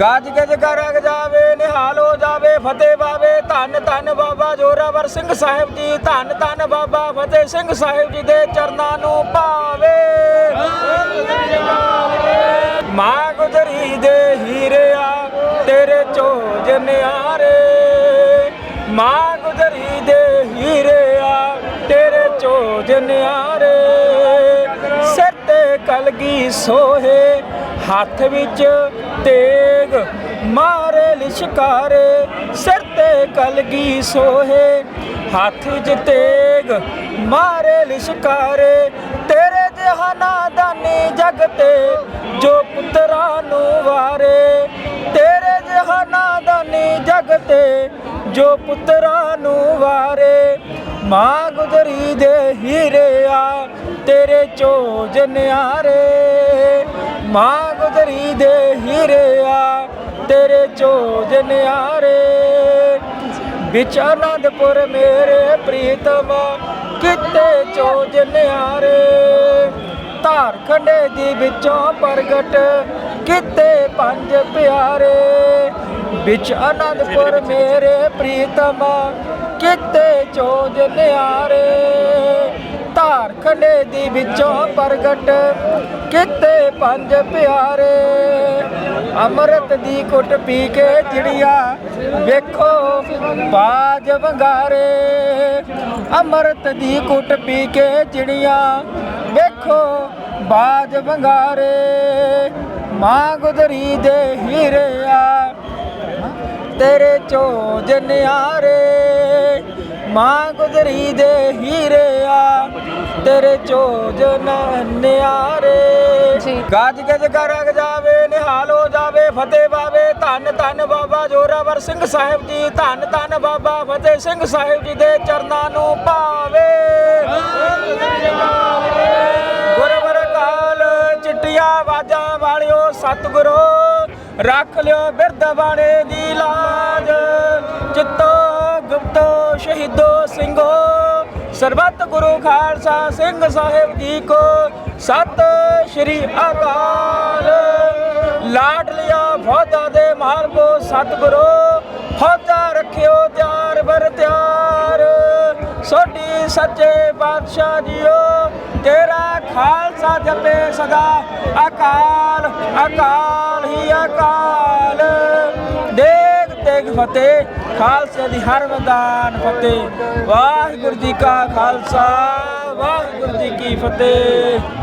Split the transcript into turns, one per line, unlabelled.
ਗੱਜ ਗੱਜ ਕਰਗ ਜਾਵੇ, ਨਿਹਾਲ ਹੋ ਜਾਵੇ, ਫਤਿਹ ਬਾਵੇ। ਧੰਨ ਧੰਨ ਬਾਬਾ ਜੋਰਾਵਰ ਸਿੰਘ ਸਾਹਿਬ ਜੀ, ਧੰਨ ਧੰਨ ਬਾਬਾ ਫਤਿਹ ਸਿੰਘ ਸਾਹਿਬ ਜੀ ਦੇ ਚਰਨਾਂ ਨੂੰ ਪਾਵੇ। ਮਾਂ ਗੁਜਰੀ ਦੇ ਹੀਰਿਆ, ਤੇਰੇ ਚੋਜ ਨਿਆਰੇ। ਮਾਂ ਗੁਜਰੀ ਦੇ ਹੀਰਿਆ, ਤੇਰੇ ਚੋਜ ਨਿਆਰੇ। ਸਿਰ ਤੇ ਕਲਗੀ ਸੋਹੇ ਹੱਥ ਵਿੱਚ ਤੇਗ ਮਾਰੇ ਲਿਸ਼ਕਾਰੇ, ਸਿਰ ਤੇ ਕਲਗੀ ਸੋਹੇ। ਹੱਥ ਵਿੱਚ ਤੇਗ ਮਾਰੇ ਲਿਸ਼ਕਾਰੇ, ਤੇਰੇ ਜਹਾਨਾ ਦਾਨੀ ਜਗ ਤੇ ਜੋ ਪੁੱਤਰਾਂ ਨੂੰ ਵਾਰੇ। ਤੇਰੇ ਜਹਾਨਾ ਦਾਨੀ ਜਗ ਤੇ ਜੋ ਪੁੱਤਰਾਂ ਨੂੰ ਵਾਰੇ। ਮਾਂ ਗੁਜਰੀ ਦੇ ਹੀਰੇ ਆ, ਤੇਰੇ ਚੋਜ ਨਿਆਰੇ। ਮਾਂ ਗੁਜਰੀ ਦੇ ਹੀਰਿਆ ਤੇਰੇ ਚੋਜ ਨਿਆਰੇ। ਵਿੱਚ ਆਨੰਦਪੁਰ ਮੇਰੇ ਪ੍ਰੀਤਮ ਕਿਤੇ ਚੋਜ ਨਿਆਰੇ। ਧਾਰ ਖੰਡੇ ਦੀ ਵਿੱਚੋਂ ਪ੍ਰਗਟ, ਕਿਤੇ ਪੰਜ ਪਿਆਰੇ। ਵਿੱਚ ਆਨੰਦਪੁਰ ਮੇਰੇ ਪ੍ਰੀਤਮ ਕਿਤੇ ਚੋਜ ਨਿਆਰੇ। ਖੰਡੇ ਦੀ ਵਿੱਚੋਂ ਪ੍ਰਗਟ ਕਿਤੇ ਪੰਜ ਪਿਆਰੇ। ਅੰਮ੍ਰਿਤ ਦੀ ਕੁੱਟ ਪੀ ਕੇ ਚਿੜੀਆ ਵੇਖੋ ਬਾਜ ਵੰਗਾਰੇ। ਅੰਮ੍ਰਿਤ ਦੀ ਕੁੱਟ ਪੀ ਕੇ ਚਿੜੀਆ ਵੇਖੋ ਬਾਜ ਵੰਗਾਰੇ। ਮਾਂ ਗੁਦਰੀ ਦੇ ਹੀਰਿਆ ਤੇਰੇ ਚੋਜ ਨਿਆਰੇ ਮਾਂ ਗੁਜਰੀ ਦੇ ਹੀਰਿਆ ਤੇਰੇ ਚੋਜ ਨਿਆਰੇ। ਗੱਜ ਗੱਜ ਕਰਗ ਜਾਵੇ ਨਿਹਾਲ ਹੋ ਜਾਵੇ ਫਤਿਹ ਬਾਵੇ ਧੰਨ ਧੰਨ ਬਾਬਾ ਜੋਰਾਵਰ ਸਿੰਘ ਸਾਹਿਬ ਜੀ ਧੰਨ ਧੰਨ ਬਾਬਾ ਫਤਿਹ ਸਿੰਘ ਸਾਹਿਬ ਜੀ ਦੇ ਚਰਨਾਂ ਨੂੰ ਪਾਵੇ ਗੁਰਵਰ ਕਾਲ ਚਿੱਟੀਆਂ ਬਾਜਾਂ ਵਾਲਿਓ ਸਤਿਗੁਰੂ ਰੱਖ ਲਿਓ ਬਿਰਧ ਬਾਣੇ ਦੀ ਲਾਜ ਸ਼ਹੀਦੋ ਸਿੰਘੋ, ਸਰਬੱਤ ਗੁਰੂ ਖਾਲਸਾ ਸਿੰਘ ਸਾਹਿਬ ਜੀ ਕੋ। ਸਤਿ ਸ਼੍ਰੀ ਅਕਾਲ। ਲਾਡ ਲਿਆ ਫੌਜਾਂ ਦੇ ਮਾਲਕੋ ਸਤਿਗੁਰੂ, ਫੌਜਾਂ ਰੱਖਿਓ ਤਿਆਰ ਬਰ ਤਿਆਰ। ਸੋਢੀ ਸੱਚੇ ਪਾਤਸ਼ਾਹ ਜੀਓ, ਤੇਰਾ ਖਾਲਸਾ ਜਪੇ ਸਦਾ। ਅਕਾਲ ਅਕਾਲ ਹੀ ਅਕਾਲ। ਦੇਗ ਤੇਗ ਫਤਿਹ ਖਾਲਸੇ ਦੀ ਹਰ ਮੈਦਾਨ ਫਤਿਹ। ਵਾਹਿਗੁਰੂ ਜੀ ਕਾ ਖਾਲਸਾ ਵਾਹਿਗੁਰੂ ਜੀ ਕੀ ਫਤਿਹ।